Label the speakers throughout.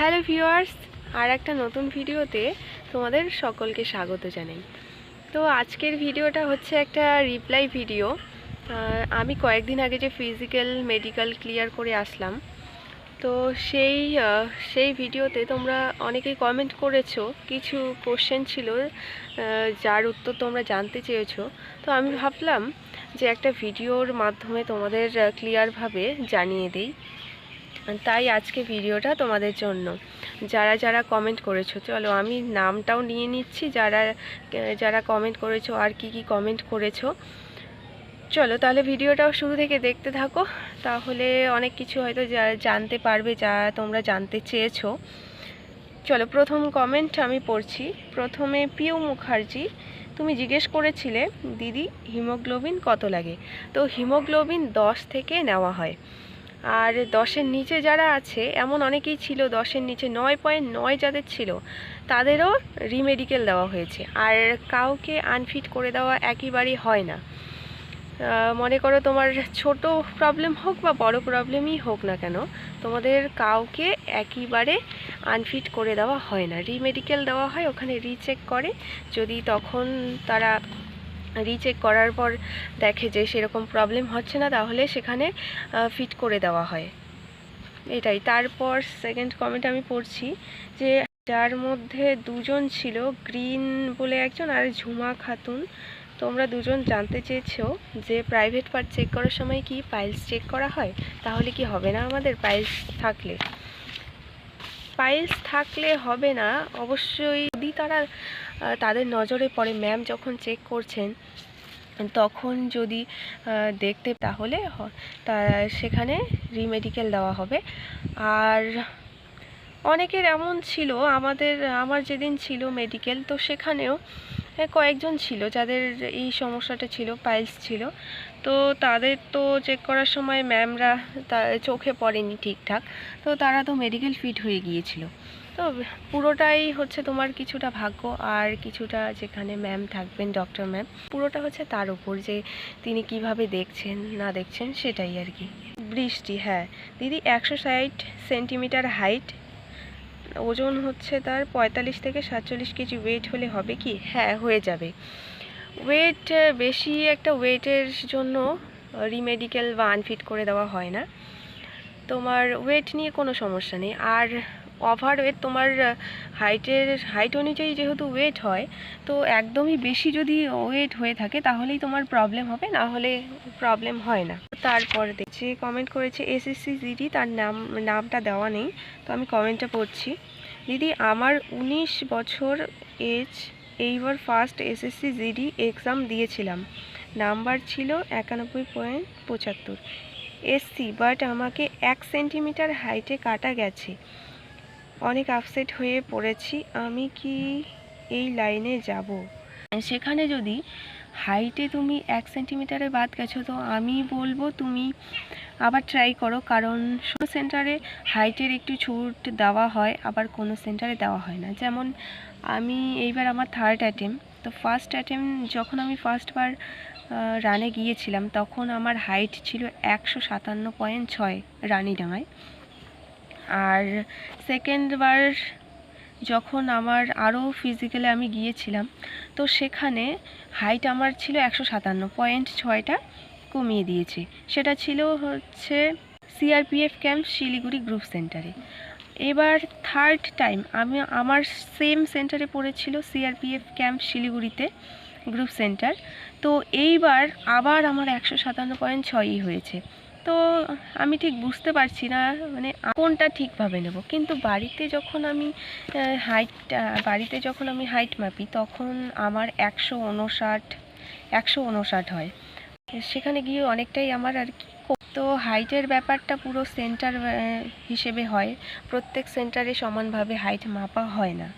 Speaker 1: Hello viewers, আর একটা নতুন ভিডিওতে তোমাদের সকলকে স্বাগত জানাই। তো আজকের ভিডিওটা হচ্ছে একটা রিপ্লাই ভিডিও আমি কয়েকদিন আগে যে ফিজিক্যাল মেডিকেল ক্লিয়ার করে আসলাম, তো সেই সেই ভিডিওতে তোমরা অনেকেই কমেন্ট করেছ, কিছু কোশ্চেন ছিল যার উত্তর তোমরা জানতে চেয়েছো। তো আমি ভাবলাম যে একটা ভিডিওর মাধ্যমে তোমাদের ক্লিয়ারভাবে জানিয়ে দিই। তাই আজকে ভিডিওটা তোমাদের জন্য। যারা যারা কমেন্ট করেছ, চলো আমি নামটাও নিয়ে নিচ্ছি। যারা যারা কমেন্ট করেছ আর কি কি কমেন্ট করেছ, চলো তাহলে ভিডিওটাও শুরু থেকে দেখতে থাকো। তাহলে অনেক কিছু হয়তো জানতে পারবে যা তোমরা জানতে চেয়েছো। চলো প্রথম কমেন্ট আমি পড়ছি। প্রথমে পিউ মুখার্জি, তুমি জিজ্ঞেস করেছিলে, দিদি, হিমোগ্লোবিন কত লাগে? তো হিমোগ্লোবিন দশ থেকে নেওয়া হয়। আর দশের নিচে যারা আছে, এমন অনেকেই ছিল, দশের নিচে নয় পয়েন্ট নয় যাদের ছিল, তাদেরও রিমেডিকেল দেওয়া হয়েছে। আর কাউকে আনফিট করে দেওয়া একেবারেই হয় না। মনে করো তোমার ছোট প্রবলেম হোক বা বড় প্রবলেমই হোক না কেন, তোমাদের কাউকে একইবারে আনফিট করে দেওয়া হয় না। রিমেডিকেল দেওয়া হয়, ওখানে রিচেক করে। যদি তখন তারা রিচেক করার পর দেখে যে সেরকম প্রবলেম হচ্ছে না, তাহলে সেখানে ফিট করে দেওয়া হয়। এটাই। তারপর সেকেন্ড কমেন্ট আমি পড়ছি যে যার মধ্যে দুজন ছিল, গ্রিন বলে একজন আর ঝুমা খাতুন। তোমরা দুজন জানতে চেয়েছো যে প্রাইভেট পার্ট চেক করার সময় কি পাইলস চেক করা হয়? তাহলে কি হবে না আমাদের পাইলস থাকলে? পাইলস থাকলে হবে না। অবশ্যই যদি তারা তাদের নজরে পড়ে। ম্যাম যখন চেক করছেন, তখন যদি দেখতে, তাহলে তা সেখানে রিমেডিকেল দেওয়া হবে। আর অনেকের এমন ছিল, আমাদের, আমার যেদিন ছিল মেডিকেল তো সেখানেও কয়েকজন ছিল যাদের এই সমস্যাটা ছিল পাইলস ছিল। তো তাদের তো চেক করার সময় ম্যামরা চোখে পড়েনি ঠিকঠাক। তো তারা তো মেডিকেল ফিট হয়ে গিয়েছিল। তো পুরোটাই হচ্ছে তোমার কিছুটা ভাগ্য আর কিছুটা যেখানে ম্যাম থাকবেন ডক্টর ম্যাম পুরোটা হচ্ছে তার উপর যে তিনি কীভাবে দেখছেন, না দেখছেন সেটাই আর কি। বৃষ্টি হ্যাঁ। দিদি, একশো ষাট সেন্টিমিটার হাইট ওজন হচ্ছে তার পঁয়তাল্লিশ থেকে সাতচল্লিশ কেজি ওয়েট হলে হবে কি? হ্যাঁ হয়ে যাবে। ওয়েট বেশি একটা ওয়েটের জন্য রিমেডিকেল বা আনফিট করে দেওয়া হয় না। তোমার ওয়েট নিয়ে কোনো সমস্যা নেই। আর ওভার তোমার হাইটের হাইট অনুযায়ী যেহেতু ওয়েট হয়, তো একদমই বেশি যদি ওয়েট হয়ে থাকে তাহলেই তোমার প্রবলেম হবে, না হলে প্রবলেম হয় না। তারপরে দেখছি কমেন্ট করেছে এসএসসি জিডি তার নাম, নামটা দেওয়া নেই, তো আমি কমেন্টটা পড়ছি। দিদি, আমার উনিশ বছর এজ এইবার ফার্স্ট এসএসসি জিডি এক্সাম দিয়েছিলাম। নাম্বার ছিল একানব্বই পয়েন্ট পঁচাত্তর। এসসি বাট আমাকে এক সেন্টিমিটার হাইটে কাটা গেছে। অনেক আপসেট হয়ে পড়েছি, আমি কি এই লাইনে যাব? সেখানে যদি হাইটে তুমি এক সেন্টিমিটারে বাদ গেছো, তো আমি বলব তুমি আবার ট্রাই করো, কারণ কোনো সেন্টারে হাইটের একটু ছুট দেওয়া হয়, আবার কোনো সেন্টারে দেওয়া হয় না। যেমন আমি এইবার আমার থার্ড অ্যাটেম্প তো ফার্স্ট অ্যাটেম্প যখন আমি ফার্স্টবার রানে গিয়েছিলাম, তখন আমার হাইট ছিল একশো সাতান্ন পয়েন্ট ছয় রানিডাঙায় আর সেকেন্ডবার যখন আমার আরও ফিজিক্যালে আমি গিয়েছিলাম, তো সেখানে হাইট আমার ছিল একশো সাতান্ন পয়েন্ট ছয়টা কমিয়ে দিয়েছে। সেটা ছিল হচ্ছে সিআরপিএফ ক্যাম্প শিলিগুড়ি গ্রুপ সেন্টারে এবার থার্ড টাইম আমি আমার সেম সেন্টারে পড়েছিল সিআরপিএফ ক্যাম্প শিলিগুড়িতে গ্রুপ সেন্টার তো এইবার আবার আমার একশো সাতান্ন পয়েন্ট ছয়ই হয়েছে। তো আমি ঠিক বুঝতে পারছি না মানে কোনটা ঠিকভাবে নেব। কিন্তু বাড়িতে যখন আমি হাইট বাড়িতে যখন আমি হাইট মাপি, তখন আমার একশো উনষাট একশো উনষাট হয়। সেখানে গিয়ে অনেকটাই আমার আর কি তো হাইটের ব্যাপারটা পুরো সেন্টার হিসেবে হয়। প্রত্যেক সেন্টারে সমানভাবে হাইট মাপা হয় না।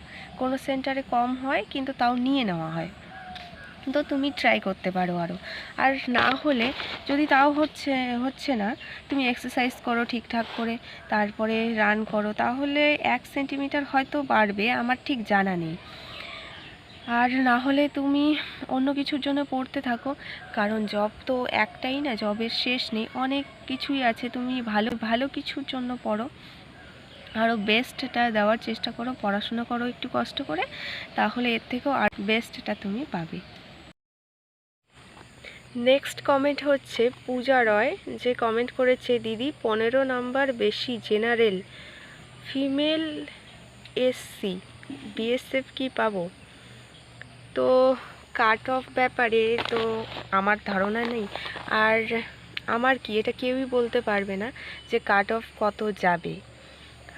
Speaker 1: কোনো সেন্টারে কম হয়, কিন্তু তাও নিয়ে নেওয়া হয়। তো তুমি ট্রাই করতে পারো আরও আর না হলে যদি তাও হচ্ছে হচ্ছে না, তুমি এক্সারসাইজ করো ঠিকঠাক করে, তারপরে রান করো, তাহলে এক সেন্টিমিটার হয়তো বাড়বে, আমার ঠিক জানা নেই। আর না হলে তুমি অন্য কিছুর জন্য পড়তে থাকো, কারণ জব তো একটাই না জবের শেষ নেই, অনেক কিছুই আছে, তুমি ভালো ভালো কিছুর জন্য পড়ো। আরও বেস্টটা দেওয়ার চেষ্টা করো, পড়াশোনা করো একটু কষ্ট করে, তাহলে এর থেকেও আর বেস্টটা তুমি পাবে। নেক্সট কমেন্ট হচ্ছে পূজা রয়, যে কমেন্ট করেছে, দিদি, পনেরো নাম্বার বেশি জেনারেল ফিমেল এসসি বিএসএফ কি পাবো? তো কাট অফ ব্যাপারে তো আমার ধারণা নেই। আর আমার কি, এটা কেউই বলতে পারবে না যে কাট অফ কত যাবে।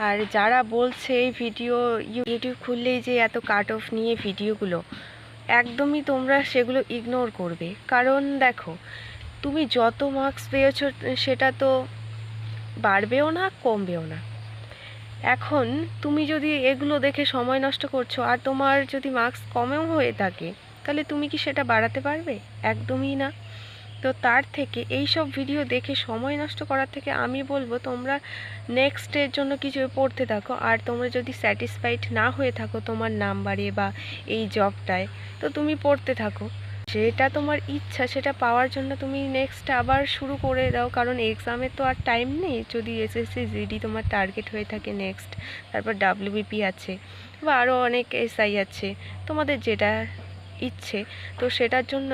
Speaker 1: আর যারা বলছে এই ভিডিও ইউটিউব খুললেই যে এত কাট অফ নিয়ে ভিডিওগুলো একদমই তোমরা সেগুলো ইগনোর করবে। কারণ দেখো, তুমি যত মার্কস পেয়েছ, সেটা তো বাড়বেও না, কমবেও না। এখন তুমি যদি এগুলো দেখে সময় নষ্ট করছ, আর তোমার যদি মার্কস কমেও হয়ে থাকে, তাহলে তুমি কি সেটা বাড়াতে পারবে? একদমই না। তো তার থেকে এই সব ভিডিও দেখে সময় নষ্ট করার থেকে আমি বলব, তোমরা নেক্সটের জন্য কিছু পড়তে থাকো। আর তোমরা যদি স্যাটিসফাইড না হয়ে থাকো তোমার নাম্বারে বা এই জবটায় তো তুমি পড়তে থাকো। যেটা তোমার ইচ্ছা সেটা পাওয়ার জন্য তুমি নেক্সট আবার শুরু করে দাও, কারণ এক্সামের তো আর টাইম নেই। যদি এসএসসি জিডি তোমার টার্গেট হয়ে থাকে নেক্সট তারপর ডাব্লিউবিপি আছে, বা আরও অনেক এসআই আছে। তোমাদের যেটা ইচ্ছে, তো সেটার জন্য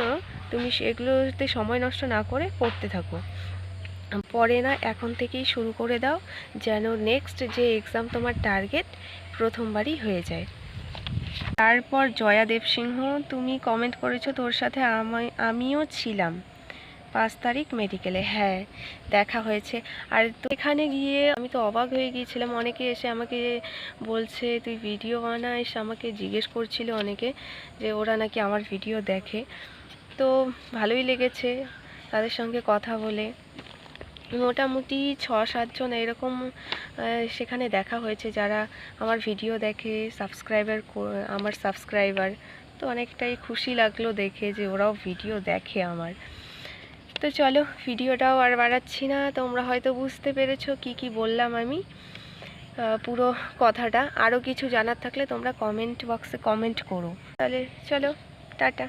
Speaker 1: তুমি সেগুলোতে সময় নষ্ট না করে পড়তে থাকো। পরে না, এখন থেকেই শুরু করে দাও, যেন নেক্সট যে এক্সাম তোমার টার্গেট প্রথমবারই হয়ে যায়। তারপর জয়া দেবসিংহ তুমি কমেন্ট করেছ তোর সাথে, আমি আমিও ছিলাম। পাঁচ তারিখ মেডিকেলে হ্যাঁ দেখা হয়েছে। আর তো এখানে গিয়ে আমি তো অবাক হয়ে গিয়েছিলাম। অনেকে এসে আমাকে বলছে, তুই ভিডিও বানাইস আমাকে জিজ্ঞেস করছিল অনেকে যে, ওরা নাকি আমার ভিডিও দেখে। তো ভালোই লেগেছে তাদের সঙ্গে কথা বলে। মোটামুটি ছ সাতজন এরকম সেখানে দেখা হয়েছে যারা আমার ভিডিও দেখে, সাবস্ক্রাইবার আমার সাবস্ক্রাইবার। তো অনেকটাই খুশি লাগল দেখে যে, ওরাও ভিডিও দেখে আমার। তো চলো, ভিডিওটাও আর বাড়াচ্ছি না। তোমরা হয়তো বুঝতে পেরেছ কি কি বললাম আমি। পুরো কথাটা। আরও কিছু জানার থাকলে তোমরা কমেন্ট বক্সে কমেন্ট করো। তাহলে চলো, টাটা।